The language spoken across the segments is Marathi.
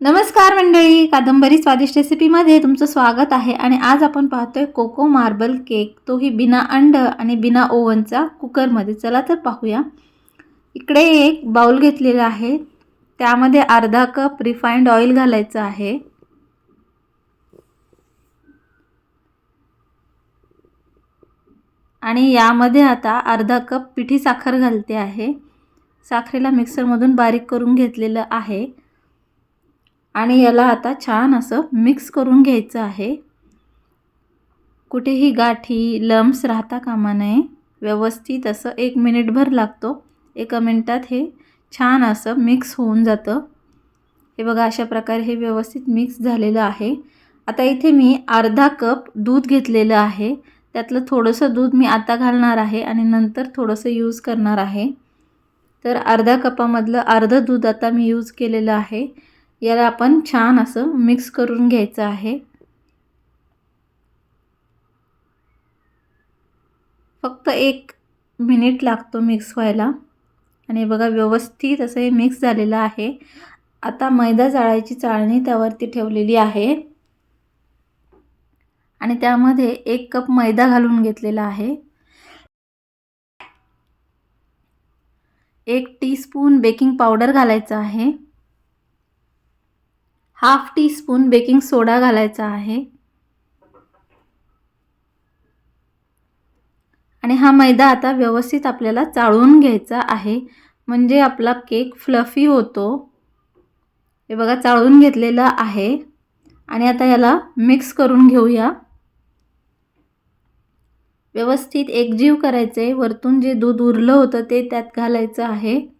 नमस्कार मंडळी कादंबरी स्वादिष्ट रेसिपीमध्ये तुमचं स्वागत आहे आणि आज आपण पाहतोय कोको मार्बल केक. तोही बिना अंड आणि बिना ओव्हनचा कुकरमध्ये. चला तर पाहूया. इकडे एक बाउल घेतलेला आहे. त्यामध्ये अर्धा कप रिफाईंड ऑइल घालायचं आहे. आणि यामध्ये आता अर्धा कप पिठी साखर घालते आहे. साखरेला मिक्सरमधून बारीक करून घेतलेलं आहे. आणि याला आता छान असं मिक्स करून घ्यायचं आहे. कुठेही गाठी लम्स राहता कामा नये. व्यवस्थित असं एक मिनिटभर लागतो. एका मिनटात हे छान असं मिक्स होऊन जातं. हे बघा अशा प्रकारे हे व्यवस्थित मिक्स झालेलं आहे. आता इथे मी अर्धा कप दूध घेतलेलं आहे. त्यातलं थोडंसं दूध मी आता घालणार आहे आणि नंतर थोडंसं यूज करणार आहे. तर अर्धा कपामधलं अर्धं दूध आता मी यूज केलेलं आहे. याला आपण छान असं मिक्स करून घ्यायचं आहे. फक्त एक मिनिट लागतो मिक्स व्हायला. आणि बघा व्यवस्थित असं हे मिक्स झालेलं आहे. आता मैदा जाळायची चाळणी त्यावरती ठेवलेली आहे. आणि त्यामध्ये एक कप मैदा घालून घेतलेला आहे. एक टीस्पून बेकिंग पावडर घालायचं आहे. Half teaspoon baking soda घालायचा आहे. आणि हा मैदा आता व्यवस्थित आपल्याला चाळून घ्यायचा आहे. म्हणजे आपला केक फ्लफी होतो. हे बघा चाळून घेतलेला आहे. आणि आता याला मिक्स करून घेऊया. व्यवस्थित एकजीव करायचे वरतून जे दूध उरलं होतं ते त्यात घालायचं आहे.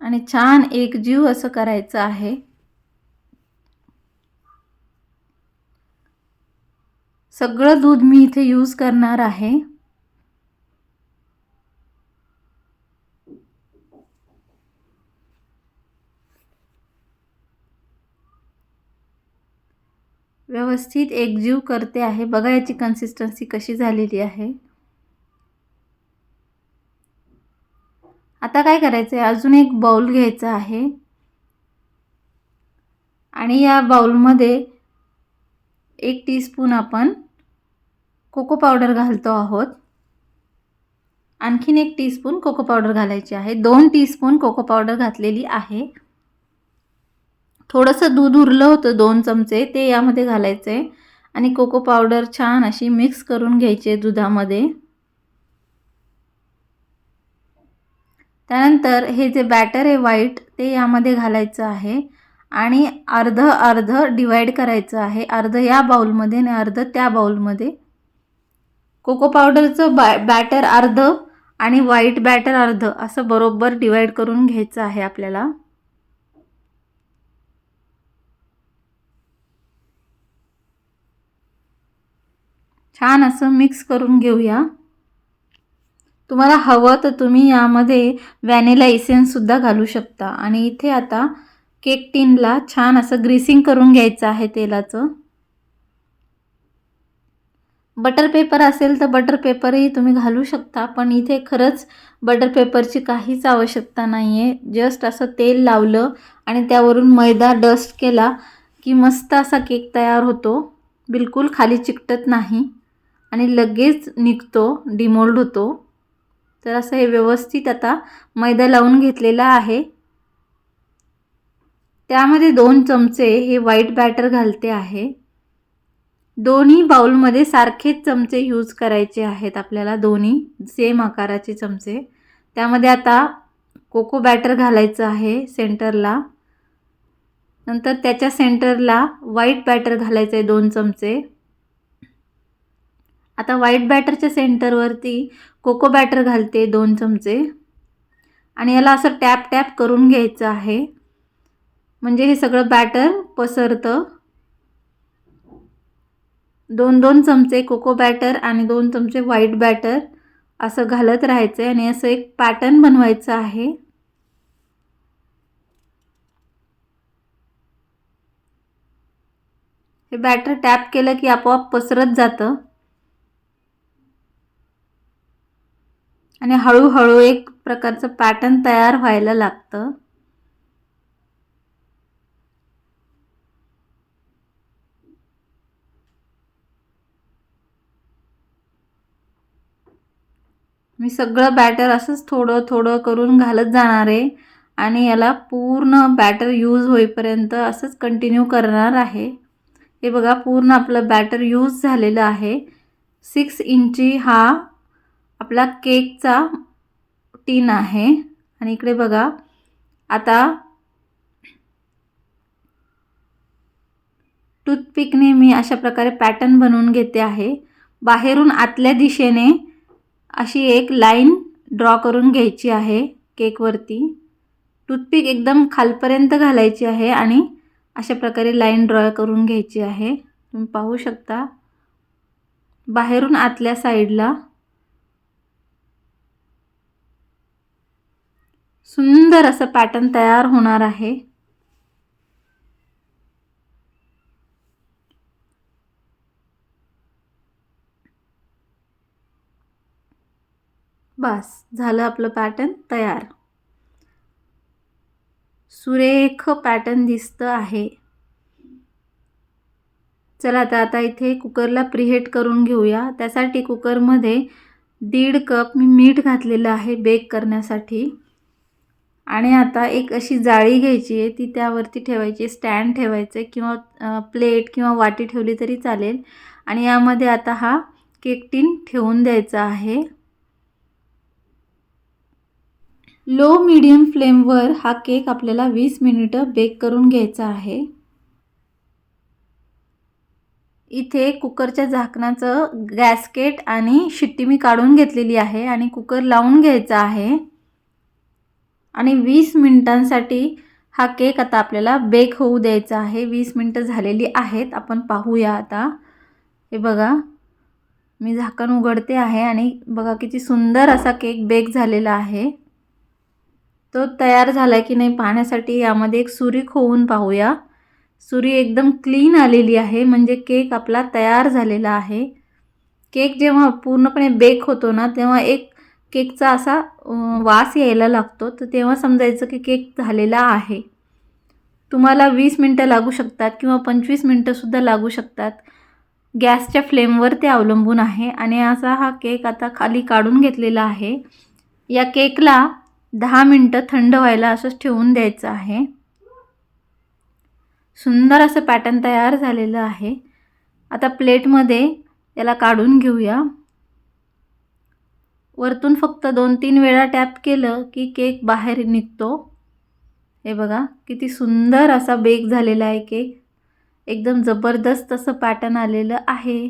आणि छान एकजीव असं करायचं आहे. सगळं दूध मी इथे यूज करणार आहे. व्यवस्थित एकजीव करते आहे. बघा याची कन्सिस्टन्सी कशी झालेली आहे. आता काय करायचं आहे अजून एक बाऊल घ्यायचा आहे. आणि या बाऊलमध्ये एक टीस्पून आपण कोको पावडर घालतो आहोत. आणखीन एक टीस्पून कोको पावडर घालायची आहे. दोन टीस्पून कोको पावडर घातलेली आहे. थोडंसं दूध उरलं होतं दोन चमचे ते यामध्ये घालायचं आहे आणि कोको पावडर छान अशी मिक्स करून घ्यायची दुधामध्ये. त्यानंतर हे जे बॅटर आहे व्हाईट ते यामध्ये घालायचं आहे. आणि अर्ध अर्ध डिवाईड करायचं आहे. अर्ध या बाऊलमध्ये आणि अर्ध त्या बाऊलमध्ये कोको पावडरचं बॅ बॅटर अर्ध आणि व्हाईट बॅटर अर्ध असं बरोबर डिवाईड करून घ्यायचं आहे आपल्याला. छान असं मिक्स करून घेऊया. तुम्हाला हवं तर तुम्ही यामध्ये व्हॅनिला इसेन्ससुद्धा घालू शकता. आणि इथे आता केक टिनला छान असं ग्रीसिंग करून घ्यायचं आहे तेलाचं. बटर पेपर असेल तर बटर पेपरही तुम्ही घालू शकता पण इथे खरंच बटर पेपरची काहीच आवश्यकता नाही आहे जस्ट असं तेल लावलं आणि त्यावरून मैदा डस्ट केला की मस्त असा केक तयार होतो. बिलकुल खाली चिकटत नाही. आणि लगेच निघतो डिमोल्ड होतो. तर असं हे व्यवस्थित आता मैदा लावून घेतलेला आहे. त्यामध्ये दोन चमचे हे व्हाईट बॅटर घालते आहे. दोन्ही बाउलमध्ये सारखेच चमचे यूज करायचे आहेत आपल्याला दोन्ही सेम आकाराचे चमचे. त्यामध्ये आता कोको बॅटर घालायचं आहे सेंटरला नंतर त्याच्या सेंटरला व्हाईट बॅटर घालायचं आहे दोन चमचे. आता व्हाईट बॅटरच्या सेंटरवरती कोको बॅटर घालते दोन चमचे. आणि याला असं टॅप टॅप करून घ्यायचं आहे. म्हणजे हे सगळं बॅटर पसरतं. दोन दोन चमचे कोको बॅटर आणि दोन चमचे व्हाईट बॅटर असं घालत राहायचं आहे आणि असं एक पॅटर्न बनवायचं आहे. हे बॅटर टॅप केलं की आपोआप पसरत जातं. आणि हळूहळू एक प्रकारचं पॅटर्न तयार व्हायला लागतं. मी सगळं बॅटर असंच थोडं थोडं करून घालत जाणार आहे आणि याला पूर्ण बॅटर यूज होईपर्यंत असंच कंटिन्यू करणार आहे. हे बघा पूर्ण आपलं बॅटर यूज झालेलं आहे. सिक्स इंची हा आपला केकचा टीन आहे. आणि इकडे बघा आता टूथपिकने मी अशा प्रकारे पॅटर्न बनवून घेते आहे. बाहेरून आतल्या दिशेने अशी एक लाईन ड्रॉ करून घ्यायची आहे केकवरती. टूथपिक एकदम खालपर्यंत घालायची आहे आणि अशा प्रकारे लाईन ड्रॉ करून घ्यायची आहे. तुम्ही पाहू शकता. बाहेरून आतल्या साईडला सुंदर असं पॅटर्न तयार होणार आहे. बस झालं आपलं पॅटर्न तयार. सुरेख पॅटर्न दिसतं आहे. चला आता आता इथे कुकरला प्रिहेट करून घेऊया. त्यासाठी कुकरमध्ये दीड कप मी मीठ घातलेलं आहे बेक करण्यासाठी. आणि आता एक अशी जाळी घ्यायची आहे ती त्यावरती ठेवायची स्टँड ठेवायचं आहे किंवा प्लेट किंवा वाटी ठेवली तरी चालेल. आणि यामध्ये आता हा केक टीन ठेवून द्यायचा आहे. लो मीडियम फ्लेमवर हा केक आपल्याला वीस मिनिटं बेक करून घ्यायचा आहे. इथे कुकरच्या झाकणाचं गॅसकेट आणि शिट्टी मी काढून घेतलेली आहे आणि कुकर लावून घ्यायचा आहे. आणि वीस मिनिटांसाठी हा केक आता आपल्याला बेक होऊ द्यायचा आहे. वीस मिनटं झालेली आहेत. आपण पाहूया आता. हे बघा. मी झाकण उघडते आहे आणि बघा किती सुंदर असा केक बेक झालेला आहे. तो तयार झाला की नाही पाहण्यासाठी यामध्ये एक सुरी खोवून पाहूया. सुरी एकदम क्लीन आलेली आहे. म्हणजे केक आपला तयार झालेला आहे. केक जेव्हा पूर्णपणे बेक होतो ना तेव्हा एक केकचा असा वास यायला लागतो. तर तेव्हा समजायचं की केक झालेला आहे. तुम्हाला वीस मिनटं लागू शकतात किंवा पंचवीस मिनटंसुद्धा लागू शकतात. गॅसच्या फ्लेमवर ते अवलंबून आहे आणि असा हा केक आता खाली काढून घेतलेला आहे. या केकला दहा मिनटं थंड व्हायला असंच ठेवून द्यायचं आहे. सुंदर असं पॅटर्न तयार झालेलं आहे. आता प्लेटमध्ये याला काढून घेऊया. वरतून फक्त दोन तीन वेळा टॅप केलं की केक बाहेर निघतो. हे बघा किती सुंदर असा बेक झालेला आहे केक. एकदम जबरदस्त असं पॅटर्न आलेलं आहे.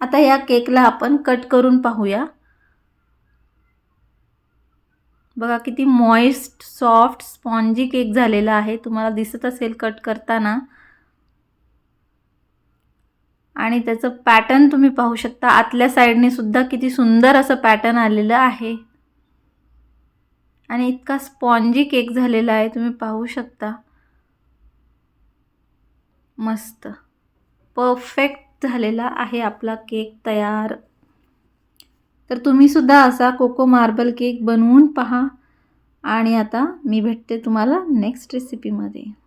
आता या केकला आपण कट करून पाहूया. बघा किती मॉइस्ट सॉफ्ट स्पॉन्जी केक झालेला आहे. तुम्हाला दिसत असेल कट करताना. आणि त्याचं पॅटर्न तुम्ही पाहू शकता. आतल्या साईडने सुद्धा किती सुंदर असं पॅटर्न आलेलं आहे. आणि इतका स्पॉन्जी केक झालेला आहे तुम्ही पाहू शकता. मस्त. परफेक्ट झालेला आहे आपला केक तयार. तर तुम्हीसुद्धा असा कोको मार्बल केक बनवून पहा. आणि आता मी भेटते तुम्हाला नेक्स्ट रेसिपीमध्ये